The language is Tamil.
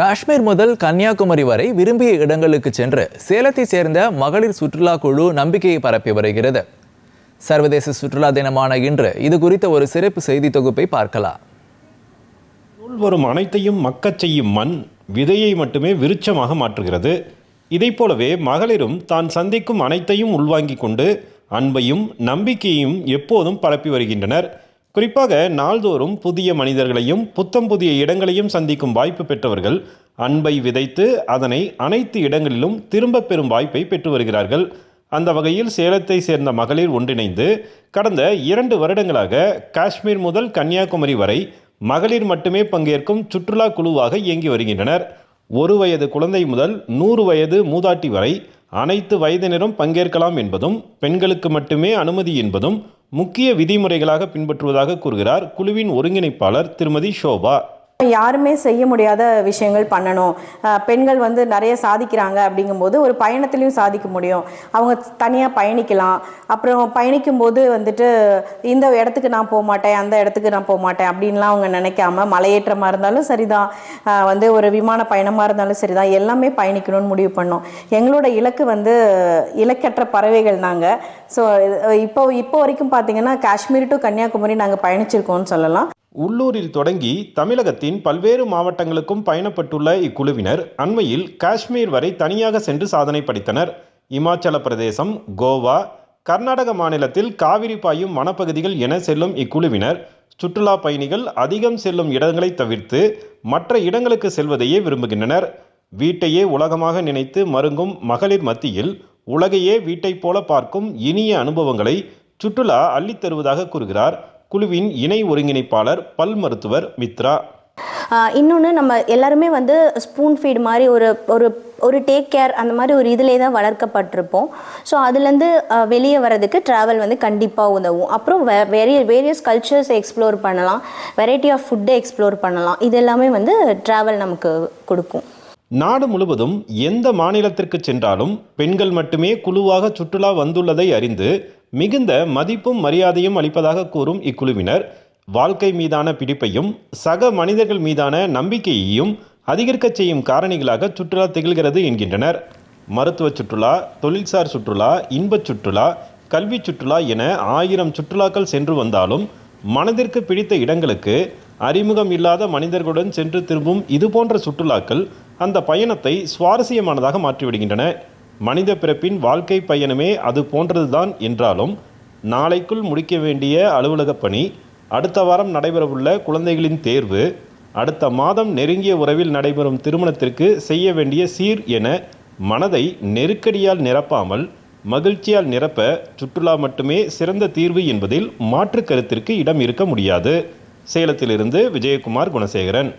காஷ்மீர் முதல் கன்னியாகுமரி வரை விரும்பிய இடங்களுக்கு சென்று சேலத்தை சேர்ந்த மகளிர் சுற்றுலா குழு நம்பிக்கையை பரப்பி வருகிறது. சர்வதேச சுற்றுலா தினமான இன்று இது குறித்த ஒரு சிறப்பு செய்தி தொகுப்பை பார்க்கலாம். உள்வரும் அனைத்தையும் மக்கச் செய்யும் மண் விதையை மட்டுமே விருட்சமாக மாற்றுகிறது. இதை போலவே மகளிரும் தான் சந்திக்கும் அனைத்தையும் உள்வாங்கிக் கொண்டு அன்பையும் நம்பிக்கையையும் எப்போதும் பரப்பி வருகின்றனர். குறிப்பாக நாள்தோறும் புதிய மனிதர்களையும் புத்தம் புதிய இடங்களையும் சந்திக்கும் வாய்ப்பு பெற்றவர்கள் அன்பை விதைத்து அதனை அனைத்து இடங்களிலும் திரும்பப் பெறும் வாய்ப்பை பெற்று வருகிறார்கள். அந்த வகையில் சேலத்தை சேர்ந்த மகளிர் ஒன்றிணைந்து கடந்த இரண்டு வருடங்களாக காஷ்மீர் முதல் கன்னியாகுமரி வரை மகளிர் மட்டுமே பங்கேற்கும் சுற்றுலா குழுவாக இயங்கி வருகின்றனர். ஒரு வயது குழந்தை முதல் நூறு வயது மூதாட்டி வரை அனைத்து வயதினரும் பங்கேற்கலாம் என்பதும் பெண்களுக்கு மட்டுமே அனுமதி என்பதும் முக்கிய விதிமுறைகளாக பின்பற்றுவதாக கூறுகிறார் குழுவின் ஒருங்கிணைப்பாளர் திருமதி ஷோபா. யாருமே செய்ய முடியாத விஷயங்கள் பண்ணணும். பெண்கள் வந்து நிறைய சாதிக்கிறாங்க அப்படிங்கும்போது ஒரு பயணத்துலையும் சாதிக்க முடியும். அவங்க தனியாக பயணிக்கலாம். அப்புறம் பயணிக்கும்போது வந்துட்டு இந்த இடத்துக்கு நான் போக மாட்டேன் அந்த இடத்துக்கு நான் போக மாட்டேன் அப்படின்லாம் அவங்க நினைக்காம மலையேற்றமாக இருந்தாலும் சரிதான். வந்து ஒரு விமான பயணமாக இருந்தாலும் சரிதான். எல்லாமே பயணிக்கணும்னு முடிவு பண்ணோம். எங்களோட இலக்கு வந்து இலக்கற்ற பறவைகள் நாங்கள் ஸோ இப்போ இப்போ வரைக்கும் பார்த்தீங்கன்னா காஷ்மீர் டு கன்னியாகுமரி நாங்கள் பயணிச்சிருக்கோம்னு சொல்லலாம். உள்ளூரில் தொடங்கி தமிழகத்தின் பல்வேறு மாவட்டங்களுக்கும் பயணப்பட்டுள்ள இக்குழுவினர் அண்மையில் காஷ்மீர் வரை தனியாக சென்று சாதனை படைத்தனர். இமாச்சல பிரதேசம் கோவா கர்நாடக மாநிலத்தில் காவிரி பாயும் வனப்பகுதிகள் என செல்லும் இக்குழுவினர் சுற்றுலா பயணிகள் அதிகம் செல்லும் இடங்களை தவிர்த்து மற்ற இடங்களுக்கு செல்வதையே விரும்புகின்றனர். வீட்டையே உலகமாக நினைத்து மருங்கும் மகளிர் மத்தியில் உலகையே வீட்டைப் போல பார்க்கும் இனிய அனுபவங்களை சுற்றுலா அள்ளித் தருவதாக கூறுகிறார் குழுவின் இணை ஒருங்கிணைப்பாளர் பல் மருத்துவர் மித்ரா. இன்னொன்று நம்ம எல்லாருமே வந்து ஸ்பூன் ஃபீட் மாதிரி ஒரு ஒரு ஒரு டேக் கேர் அந்த மாதிரி ஒரு இதிலே தான் வளர்க்கப்பட்டிருப்போம். ஸோ அதுலேருந்து வெளியே வர்றதுக்கு ட்ராவல் வந்து கண்டிப்பாக உதவும். அப்புறம் வே வேரிய வேரியஸ் கல்ச்சர்ஸ் எக்ஸ்ப்ளோர் பண்ணலாம். வெரைட்டி ஆஃப் ஃபுட்டை எக்ஸ்ப்ளோர் பண்ணலாம். இது எல்லாமே வந்து ட்ராவல் நமக்கு கொடுக்கும். நாடு முழுவதும் எந்த மாநிலத்திற்கு சென்றாலும் பெண்கள் மட்டுமே குழுவாக சுற்றுலா வந்துள்ளதை அறிந்து மிகுந்த மதிப்பும் மரியாதையும் அளிப்பதாக கூறும் இக்குழுவினர் வாழ்க்கை மீதான பிடிப்பையும் சக மனிதர்கள் மீதான நம்பிக்கையையும் அதிகரிக்கச் செய்யும் காரணிகளாக சுற்றுலா திகழ்கிறது என்கின்றனர். மருத்துவ சுற்றுலா தொழில்சார் சுற்றுலா இன்பச் சுற்றுலா கல்வி சுற்றுலா என ஆயிரம் சுற்றுலாக்கள் சென்று வந்தாலும் மனதிற்கு பிடித்த இடங்களுக்கு அறிமுகம் இல்லாத மனிதர்களுடன் சென்று திரும்பும் இதுபோன்ற சுற்றுலாக்கள் அந்த பயணத்தை சுவாரஸ்யமானதாக மாற்றிவிடுகின்றன. மனித பிறப்பின் வாழ்க்கை பயணமே அது போன்றதுதான் என்றாலும் நாளைக்குள் முடிக்க வேண்டிய அலுவலக பணி அடுத்த வாரம் நடைபெறவுள்ள குழந்தைகளின் தேர்வு அடுத்த மாதம் நெருங்கிய உறவில் நடைபெறும் திருமணத்திற்கு செய்ய வேண்டிய சீர் என மனதை நெருக்கடியால் நிரப்பாமல் மகிழ்ச்சியால் நிரப்ப சுற்றுலா மட்டுமே சிறந்த தீர்வு என்பதில் மாற்று கருத்திற்கு இடம் இருக்க முடியாது. சேலத்திலிருந்து விஜயகுமார் குணசேகரன்.